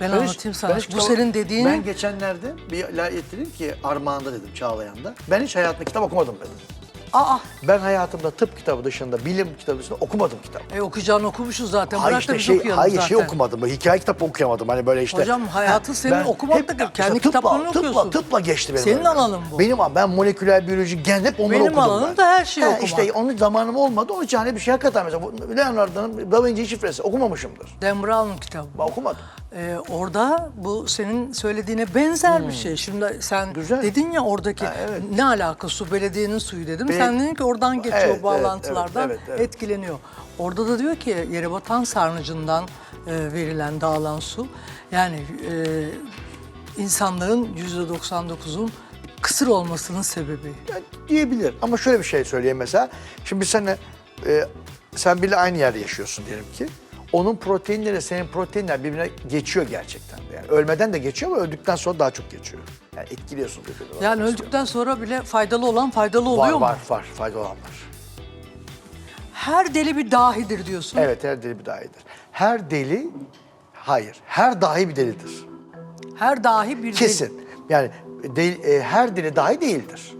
Ben hiç- anlatayım sana. ben Bu senin dediğin Ben geçenlerde bir la getirdim ki Armağan'da dedim Çağlayan'da. Ben hiç hayatımda kitap okumadım dedim. Aa, Ben hayatımda tıp kitabı dışında, bilim kitabı dışında okumadım kitap. e, okuyacağını okumuşuz zaten. Hayır Bırak da işte biz şey, okuyalım hayır zaten. şey okumadım. böyle Hikaye kitabı okuyamadım. Hani böyle işte. Hocam, hayatın senin okumak da kendi işte tıpla- kitaplarını tıpla, okuyorsun. Tıpla geçti benim. Senin alanın bu. Benim. Ben moleküler biyoloji, gen hep onları Benim okudum alanım ben. da her şeyi Ha, okumak. İşte onun zamanım olmadı. Onun için hani bir şey hakikaten mesela Leonardo'nun Da Vinci şifresi okumamışımdır. Dan Brown'un kitabı. Ben okumadım. Ee, orada bu senin söylediğine benzer bir şey. Şimdi sen Hmm. Güzel. dedin ya oradaki Ha, evet. ne alaka su belediyenin suyu dedim. Be- sen dedin ki oradan geçiyor Evet, evet, bağlantılardan evet, evet, evet. etkileniyor. Orada da diyor ki Yerebatan sarnıcından e, verilen dağılan su yani e, insanların yüzde 99'un kısır olmasının sebebi. Yani diyebilir. Ama şöyle bir şey söyleyeyim mesela. Şimdi biz seninle, e, sen bile aynı yerde yaşıyorsun diyelim ki. Onun proteinleri senin proteinler birbirine geçiyor gerçekten. de. Yani ölmeden de geçiyor ama öldükten sonra daha çok geçiyor. Yani etkiliyorsun birbirini. Yani öldükten sonra bile faydalı olan faydalı var, oluyor mu? var, var. Fayda olan var. Her deli bir dahidir diyorsun. Evet her deli bir dahidir. Her deli, hayır. Her dahi bir delidir. Her dahi bir deli. Kesin. Yani del- e, her deli dahi değildir.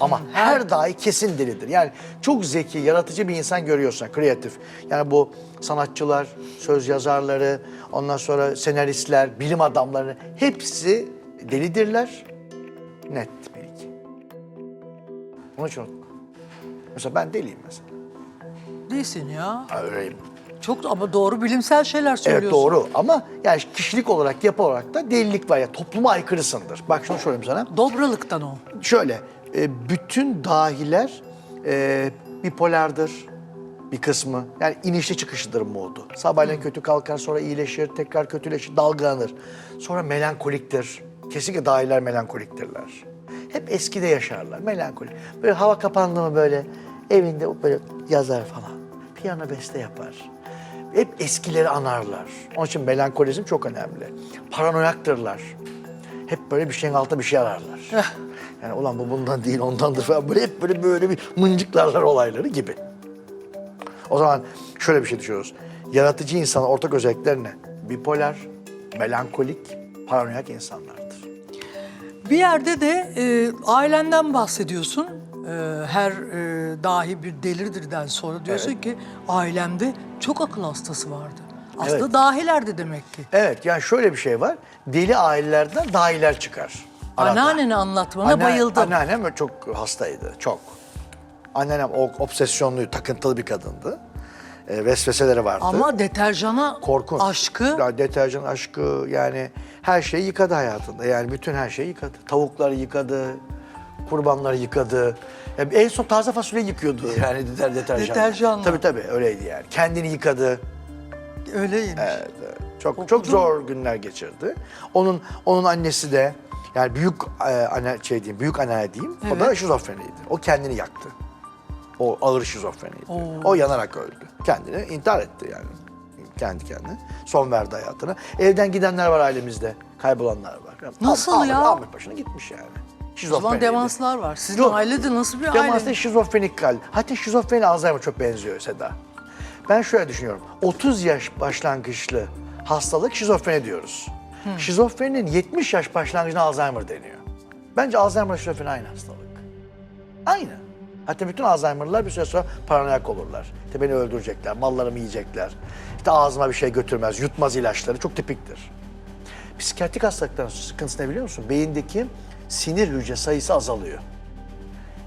Ama her dahi kesin delidir. Yani çok zeki, yaratıcı bir insan görüyorsan, kreatif. Yani bu sanatçılar, söz yazarları, ondan sonra senaristler, bilim adamları hepsi delidirler. Net belki. Onun için unutma. Mesela ben deliyim mesela. Değilsin ya. Öyleyim. Çok ama doğru bilimsel şeyler söylüyorsun. Evet doğru ama yani kişilik olarak, yapı olarak da delilik var. ya topluma aykırısındır. Bak şunu söyleyeyim sana. Dobralıktan o. Şöyle, e, bütün dahiler e, bipolardır bir kısmı. Yani inişli çıkışlıdır modu. Sabahleyin kötü kalkar, sonra iyileşir, tekrar kötüleşir, dalgalanır. Sonra melankoliktir. Kesinlikle dahiler melankoliktirler. Hep eskide yaşarlar, melankolik. Böyle hava kapandı mı böyle evinde böyle yazar falan. Piyano beste yapar. Hep eskileri anarlar. Onun için melankolizm çok önemli. Paranoyaktırlar. Hep böyle bir şeyin altında bir şey ararlar. Yani ulan bu bundan değil ondandır falan böyle hep böyle böyle bir mıncıklarlar olayları gibi. O zaman şöyle bir şey düşünüyoruz. Yaratıcı insanın ortak özellikleri ne? Bipolar, melankolik, paranoyak insanlardır. Bir yerde de e, ailenden bahsediyorsun. E, her e, dahi bir delirdirden sonra diyorsun ki ailemde çok akıl hastası vardı. Aslında Evet. dahilerdi demek ki. Evet yani şöyle bir şey var. Deli ailelerden dahiler çıkar. Arada. Anneanneni anlatmana Anne- bayıldım. Anneannem çok hastaydı, çok. Anneannem o obsesyonlu, takıntılı bir kadındı. E, vesveseleri vardı. Ama deterjana Korkunç. aşkı Ya deterjan aşkı yani her şeyi yıkadı hayatında. Yani bütün her şeyi yıkadı. Tavukları yıkadı, kurbanları yıkadı. Ya en son taze fasulye yıkıyordu yani deter, deterjanla. Deterjanla. Tabii tabii öyleydi yani. Kendini yıkadı. öyleymiş. Evet, evet. Çok Okudum. çok zor günler geçirdi. Onun onun annesi de yani büyük e, anne şey diyeyim, büyük anne diyeyim. O da Evet. şizofreniydi. O kendini yaktı. O ağır şizofreniydi. Oo. O yanarak öldü. Kendini intihar etti yani. Kendi kendine. Son verdi hayatına. Evden gidenler var ailemizde. Kaybolanlar var. Nasıl Ahmet- ya? Ahmet başına gitmiş yani. o zaman Şizofreniydi. demanslar var. Sizin Yok. ailede nasıl bir aile? şizofrenik hal. Hatta şizofreni Alzheimer çok benziyor Seda. Ben şöyle düşünüyorum. 30 yaş başlangıçlı hastalık şizofreni diyoruz. Şizofreninin 70 yaş başlangıcına Alzheimer deniyor. Bence Alzheimer şizofreni aynı hastalık. Aynı. Hatta bütün Alzheimer'lılar bir süre sonra paranoyak olurlar. İşte beni öldürecekler, mallarımı yiyecekler. İşte ağzıma bir şey götürmez, yutmaz ilaçları çok tipiktir. Psikiyatrik hastalıkların sıkıntısı ne biliyor musun? Beyindeki sinir hücre sayısı azalıyor.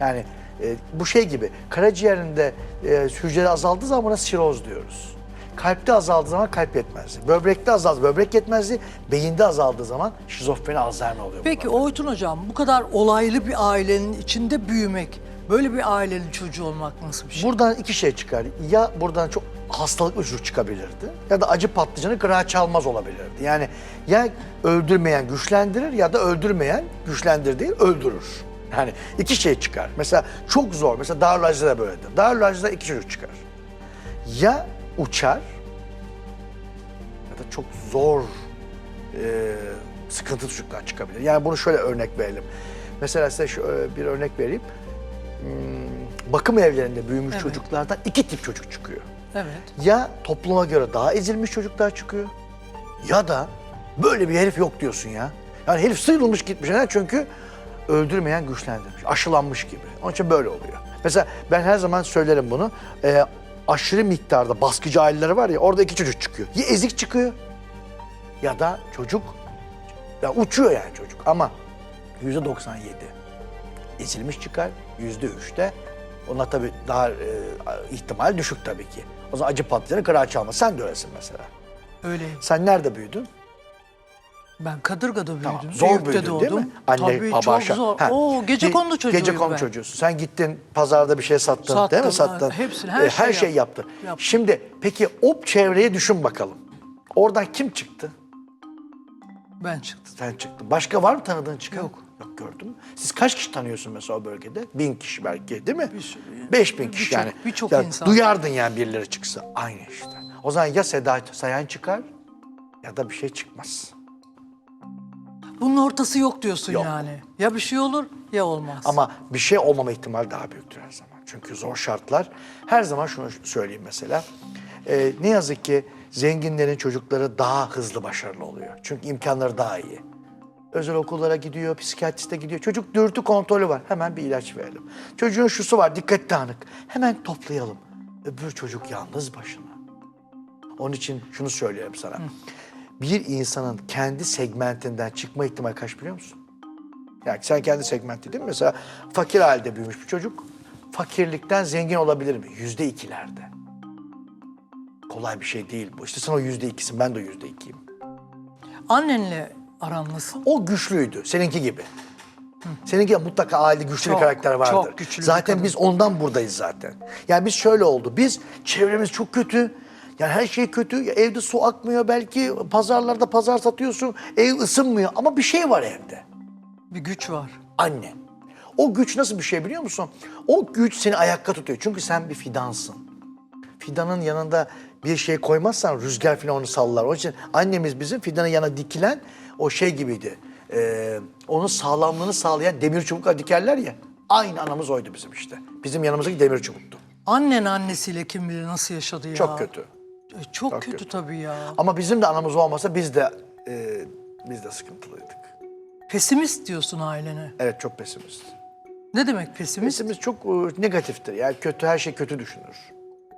Yani e, bu şey gibi karaciğerinde e, hücre azaldığı zaman buna siroz diyoruz. Kalpte azaldığı zaman kalp yetmezliği. Böbrekte azaldı, böbrek yetmezliği. Beyinde azaldığı zaman şizofreni Alzheimer oluyor. Peki bunlar. Oytun Hocam bu kadar olaylı bir ailenin içinde büyümek, böyle bir ailenin çocuğu olmak nasıl bir şey? Buradan iki şey çıkar. Ya buradan çok hastalıklı çocuk çıkabilirdi ya da acı patlıcanı kırağı çalmaz olabilirdi. Yani ya öldürmeyen güçlendirir ya da öldürmeyen güçlendirir değil öldürür. Yani iki şey çıkar. Mesela çok zor. Mesela Darül Azize de böyledir. Darül Azize'de iki çocuk çıkar. Ya uçar ya da çok zor e, sıkıntılı çocuklar çıkabilir. Yani bunu şöyle örnek verelim. Mesela size şu, e, bir örnek vereyim. Hmm, bakım evlerinde büyümüş Evet. çocuklardan iki tip çocuk çıkıyor. Evet. Ya topluma göre daha ezilmiş çocuklar çıkıyor ya da Böyle bir herif yok diyorsun ya. Yani herif sıyrılmış gitmiş. Neden? Çünkü öldürmeyen güçlendirmiş. Aşılanmış gibi. Onun için böyle oluyor. Mesela ben her zaman söylerim bunu. Ee, aşırı miktarda baskıcı aileleri var ya orada iki çocuk çıkıyor. Ya ezik çıkıyor ya da çocuk ya uçuyor yani çocuk ama yüzde 97 ezilmiş çıkar. Yüzde üçte ona tabii daha e, ihtimal düşük tabii ki. O zaman acı patlıcanı kırağı çalma. Sen de öylesin mesela. Öyleyim. Sen nerede büyüdün? Ben Kadırga'da büyüdüm. Tamam. Zor büyüdün doğdum. değil mi? Anne, Tabii baba, çok zor. Ha. Oo, gece Ge- kondu çocuğuyum Gece ben. çocuğusun. Sen gittin pazarda bir şey sattın, Sattım, değil mi? Sattın. hepsini, her Ee, her şey yaptım. yaptın. Yaptım. Şimdi peki o çevreye düşün bakalım. Oradan kim çıktı? Ben çıktım. Sen çıktın. Başka var mı tanıdığın çıkan? Yok. Yok gördün mü? Siz kaç kişi tanıyorsun mesela o bölgede? Bin kişi belki değil mi? Bir sürü. Beş bin kişi Birçok- yani. birçok Yani insan. Duyardın yani birileri çıksa. Aynı işte. O zaman ya Seda Sayan çıkar ya da bir şey çıkmaz. Bunun ortası yok diyorsun Yok. yani. Ya bir şey olur ya olmaz. Ama bir şey olmama ihtimali daha büyüktür her zaman. Çünkü zor şartlar. Her zaman şunu söyleyeyim mesela. Ee, ne yazık ki zenginlerin çocukları daha hızlı başarılı oluyor. Çünkü imkanları daha iyi. Özel okullara gidiyor, psikiyatriste gidiyor. Çocuk dürtü kontrolü var. Hemen bir ilaç verelim. Çocuğun şusu var, dikkat dağınık. Hemen toplayalım. Öbür çocuk yalnız başına. Onun için şunu söylüyorum sana. Bir insanın kendi segmentinden çıkma ihtimali kaç biliyor musun? Yani sen kendi segmenti değil mi? Mesela fakir halde büyümüş bir çocuk fakirlikten zengin olabilir mi? Yüzde ikilerde. Kolay bir şey değil bu. İşte sen o yüzde ikisin, ben de yüzde ikiyim. Annenle aran nasıl? O güçlüydü, seninki gibi. Seninki de mutlaka aile güçlü bir Çok, karakter vardır. çok güçlü bir zaten biz ondan buradayız zaten. Yani biz şöyle oldu. Biz çevremiz çok kötü. Yani her şey kötü. Evde su akmıyor belki. Pazarlarda pazar satıyorsun. Ev ısınmıyor ama bir şey var evde. Bir güç var. Anne. O güç nasıl bir şey biliyor musun? O güç seni ayakta tutuyor. Çünkü sen bir fidansın. Fidanın yanında bir şey koymazsan rüzgar falan onu sallar. Onun için annemiz bizim fidanın yanına dikilen o şey gibiydi. Ee, onun sağlamlığını sağlayan demir çubukla dikerler ya. Aynı anamız oydu bizim işte. Bizim yanımızdaki demir çubuktu. Annen annesiyle kim bilir nasıl yaşadı ya. Çok kötü. E, Çok, kötü, kötü. tabii ya. Ama bizim de anamız olmasa biz de e, biz de sıkıntılıydık. Pesimist diyorsun ailene. Evet çok pesimist. Ne demek pesimist? Pesimist çok e, negatiftir. Yani kötü her şey kötü düşünür.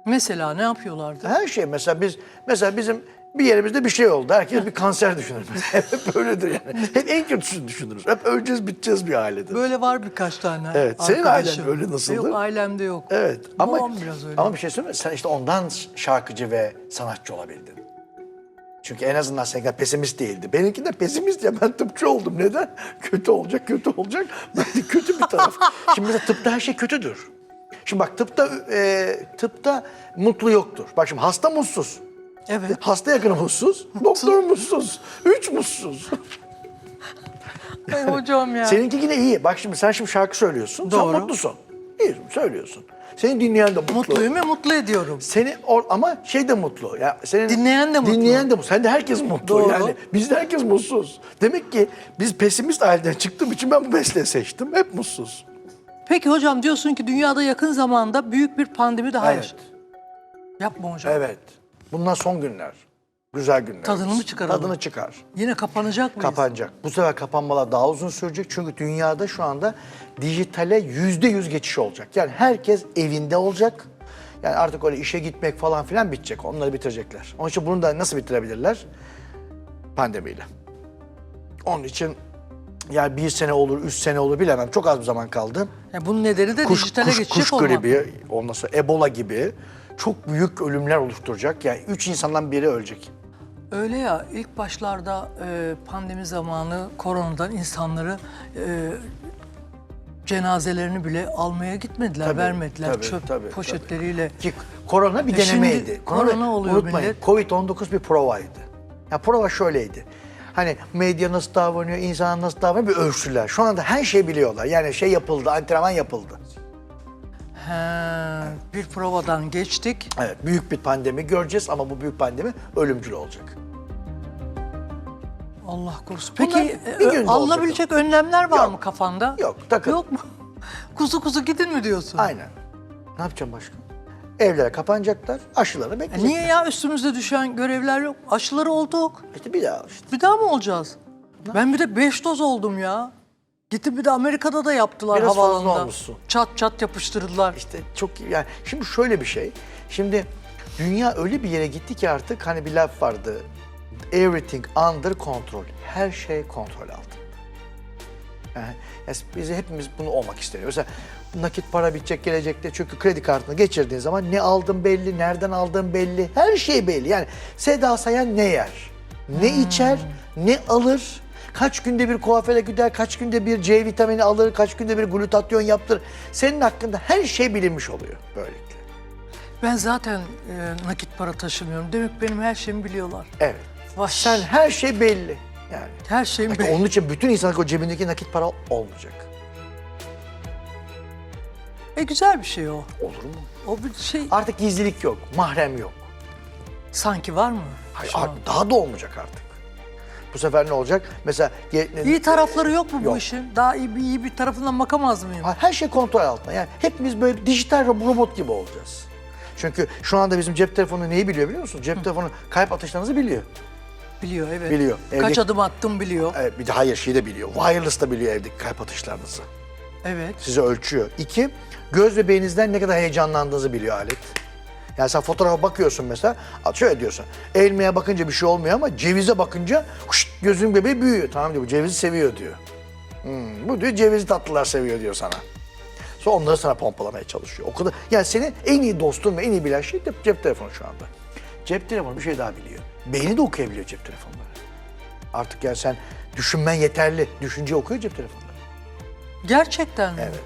Mesela ne yapıyorlardı? Her şey mesela biz mesela bizim bir yerimizde bir şey oldu. Herkes bir kanser düşünür. Hep öyledir yani. Hep en kötüsünü düşünürüz. Hep öleceğiz biteceğiz bir ailedir. Böyle var birkaç tane Evet, senin ailen öyle nasıldı? Yok ailemde yok. Evet ama Babam biraz öyle. ama bir şey söyleyeyim mi? Sen işte ondan şarkıcı ve sanatçı olabildin. Çünkü en azından seninki pesimist değildi. Benimki de pesimist ya ben tıpçı oldum. Neden? Kötü olacak, kötü olacak. Ben de kötü bir taraf. Şimdi mesela tıpta her şey kötüdür. Şimdi bak tıpta e, tıpta mutlu yoktur. Bak şimdi hasta mutsuz. Evet. Hasta yakını mutsuz, doktor mutsuz, üç mutsuz. Ay hocam ya. Seninki yine iyi. Bak şimdi sen şimdi şarkı söylüyorsun. Doğru. Sen mutlusun. İyi söylüyorsun. Senin dinleyen de mutlu. Mutluyum ve mutlu ediyorum. Seni or- ama şey de mutlu. Ya senin Dinleyen de mutlu. Dinleyen de mutlu. Sen de herkes mutlu Doğru. yani. Bizde herkes mutsuz. Demek ki biz pesimist aileden çıktığım için ben bu mesleği seçtim. Hep mutsuz. Peki hocam diyorsun ki dünyada yakın zamanda büyük bir pandemi daha Evet. yaşadı. Yapma hocam. Evet. Bunlar son günler. Güzel günler. Tadını mı çıkaralım? Tadını çıkar. Yine kapanacak mıyız? Kapanacak. Bu sefer kapanmalar daha uzun sürecek. Çünkü dünyada şu anda dijitale yüzde yüz geçiş olacak. Yani herkes evinde olacak. Yani artık öyle işe gitmek falan filan bitecek. Onları bitirecekler. Onun için bunu da nasıl bitirebilirler? Pandemiyle. Onun için yani bir sene olur, üç sene olur bilemem. Çok az bir zaman kaldı. Ya bunun nedeni de Kuş, dijitale kuş, geçecek kuş olmak. gribi, ondan sonra Ebola gibi çok büyük ölümler oluşturacak. Yani üç insandan biri ölecek. Öyle ya ilk başlarda e, pandemi zamanı koronadan insanları e, cenazelerini bile almaya gitmediler, Tabii, vermediler tabii, çöp tabii, poşetleriyle. Ki korona bir E şimdi denemeydi. korona oluyor unutmayın, millet. Covid-19 bir provaydı. Ya prova şöyleydi. Hani medya nasıl davranıyor, insan nasıl davranıyor bir ölçüler. Şu anda her şeyi biliyorlar. Yani şey yapıldı, antrenman yapıldı. He, bir provadan geçtik. Evet, büyük bir pandemi göreceğiz ama bu büyük pandemi ölümcül olacak. Allah korusun. Bunlar Peki bir e, günde alınabilecek önlemler var Yok. mı kafanda? Yok, takın. Yok mu? Kuzu kuzu gidin mi diyorsun? Aynen. Ne yapacağım başka? Evlere kapanacaklar, aşılarını E bekleyecekler. niye ya üstümüzde düşen görevler yok? Aşıları olduk. İşte bir daha işte. Bir daha mı olacağız? Ben bir de 5 doz oldum ya. Gittim bir de Amerika'da da yaptılar Biraz fazla havaalanında. olmuşsun. Çat çat yapıştırdılar. İşte çok iyi. yani şimdi şöyle bir şey. Şimdi dünya öyle bir yere gitti ki artık hani bir laf vardı. Everything under control. Her şey kontrol altında. Yani, biz hepimiz bunu olmak istiyoruz. Mesela nakit para bitecek gelecekte çünkü kredi kartını geçirdiğin zaman ne aldın belli, nereden aldığın belli, her şey belli. Yani Seda Sayan ne yer, ne içer, ne alır, kaç günde bir kuaföre gider, kaç günde bir C vitamini alır, kaç günde bir glutatyon yaptırır. Senin hakkında her şey bilinmiş oluyor böylelikle. Ben zaten e, nakit para taşımıyorum. Demek benim her şeyimi biliyorlar. Evet. Vay. Sen her şey belli. Yani. Her şeyim belli. onun için bütün insanlık o cebindeki nakit para olmayacak. E güzel bir şey o. Olur mu? O bir şey Artık gizlilik yok, mahrem yok. sanki var mı? Hayır, daha da olmayacak artık. Bu sefer ne olacak? Mesela ge- İyi tarafları yok mu bu Yok. işin? Daha iyi bir, iyi bir tarafından bakamaz mıyım? her şey kontrol altında. Yani hepimiz böyle dijital ro- robot gibi olacağız. Çünkü şu anda bizim cep telefonu neyi biliyor biliyor musun? Cep telefonu kalp atışlarınızı biliyor. Biliyor evet. Biliyor. Kaç adım attım biliyor. Evet, bir de hayır şey de biliyor. Wireless da biliyor evdeki kalp atışlarınızı. Evet. Size ölçüyor. İki, göz bebeğinizden ne kadar heyecanlandığınızı biliyor alet. Yani sen fotoğrafa bakıyorsun mesela, şöyle diyorsun. Elmaya bakınca bir şey olmuyor ama cevize bakınca huşt, gözün bebeği büyüyor. Tamam diyor, bu cevizi seviyor diyor. Hmm, bu diyor cevizi tatlılar seviyor diyor sana. Sonra onları sana pompalamaya çalışıyor. O kadar, yani senin en iyi dostun ve en iyi bilen şey de cep telefonu şu anda. Cep telefonu bir şey daha biliyor. Beyni de okuyabiliyor cep telefonları. Artık yani sen düşünmen yeterli. Düşünce okuyor cep telefonları. Gerçekten mi? Evet.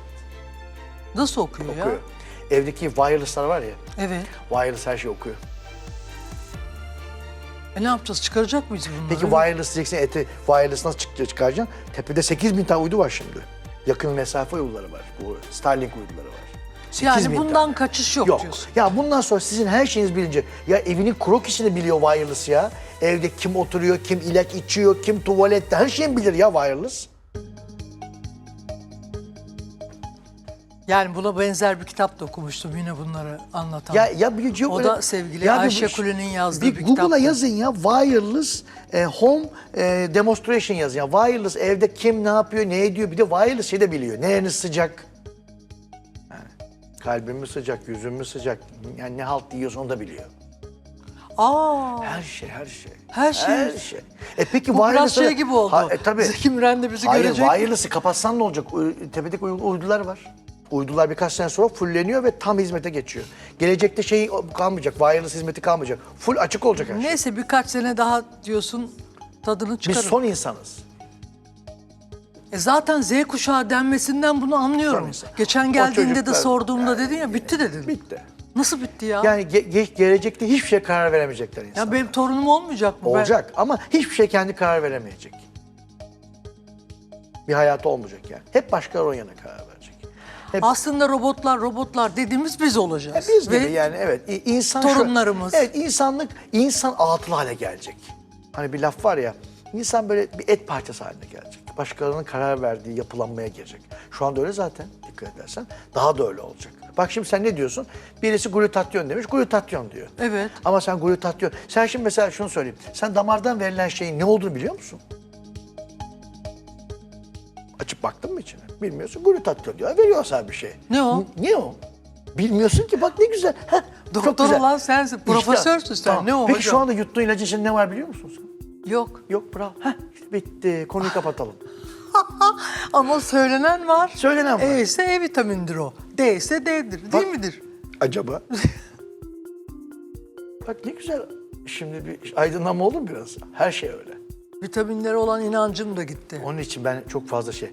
Nasıl okuyor, Okuyor. ya? Evdeki wireless'lar var ya, Evet. wireless her şeyi okuyor. E ne yapacağız? Çıkaracak mıyız bunları? Peki wireless diyeceksin, eti wireless nasıl çık- çıkaracaksın? Tepede 8000 tane uydu var şimdi. Yakın mesafe uyduları var. Bu Starlink uyduları var. 8000 Yani bundan tane. kaçış yok, Yok. diyorsun. Ya bundan sonra sizin her şeyiniz bilince, ya evinin krokisini biliyor wireless ya. Evde kim oturuyor, kim ilaç içiyor, kim tuvalette, her şeyi bilir ya wireless. Yani buna benzer bir kitap da okumuştum yine bunları anlatan. Ya ya bir O da sevgili bir- Ayşe Kuli'nin yazdığı bir Google'a kitaptı. yazın ya wireless e, home e, demonstration yazın ya. Wireless evde kim ne yapıyor, ne ediyor. Bir de wireless şey de biliyor. Nereniz sıcak. Yani, kalbim mi sıcak, yüzüm mü sıcak. Yani ne halt yiyorsun onu da biliyor. Aa, Her şey, her şey. Her şey. Her şey. E peki bu biraz şey gibi oldu. Ha, e, tabii. Zeki Müren de bizi Hayır, görecek. wireless'ı kapatsan ne olacak? Tepedeki uy- uydular var. Uydular birkaç sene sonra fulleniyor ve tam hizmete geçiyor. Gelecekte şey kalmayacak, wireless hizmeti kalmayacak. Full açık olacak her şey. Neyse birkaç sene daha diyorsun tadını Biz çıkarın. son insanız. E zaten Z kuşağı denmesinden bunu anlıyorum. Geçen geldiğinde de çocuklar- sorduğumda dedin ya bitti dedin. Bitti. Nasıl bitti ya? Yani ge- ge- gelecekte hiçbir şey karar veremeyecekler insanlar. ya benim torunum olmayacak mı? Ben- Olacak ama hiçbir şey kendi karar veremeyecek. Bir hayatı olmayacak yani. Hep başkaları onun yanına karar verecek. Hep Aslında robotlar robotlar dediğimiz biz olacağız. biz gibi yani evet insan şu- torunlarımız. evet insanlık insan atıl hale gelecek. Hani bir laf var ya insan böyle bir et parçası haline gelecek. Başkalarının karar verdiği yapılanmaya girecek. Şu anda öyle zaten dikkat edersen daha da öyle olacak. Bak şimdi sen ne diyorsun? Birisi glutatyon demiş, glutatyon diyor. Evet. Ama sen glutatyon, sen şimdi mesela şunu söyleyeyim. Sen damardan verilen şeyin ne olduğunu biliyor musun? Açıp baktın mı içine? Bilmiyorsun. Glutatyon diyor. Veriyor sana bir şey. Ne o? N- Ne o? Bilmiyorsun ki bak ne güzel. Heh, çok Doktor güzel. olan sensin, profesörsün sen. Ne o Peki hocam? şu anda yuttuğun ilacın içinde ne var biliyor musun sen? Yok. Yok bravo. Heh, işte bitti. Konuyu kapatalım. Ama söylenen var. Söylenen var. E ise E vitamindir o. D ise D'dir. Değil midir? Acaba? bak ne güzel. Şimdi bir aydınlanma oldu mu biraz? Her şey öyle. Vitaminlere olan inancım da gitti. Onun için ben çok fazla şey.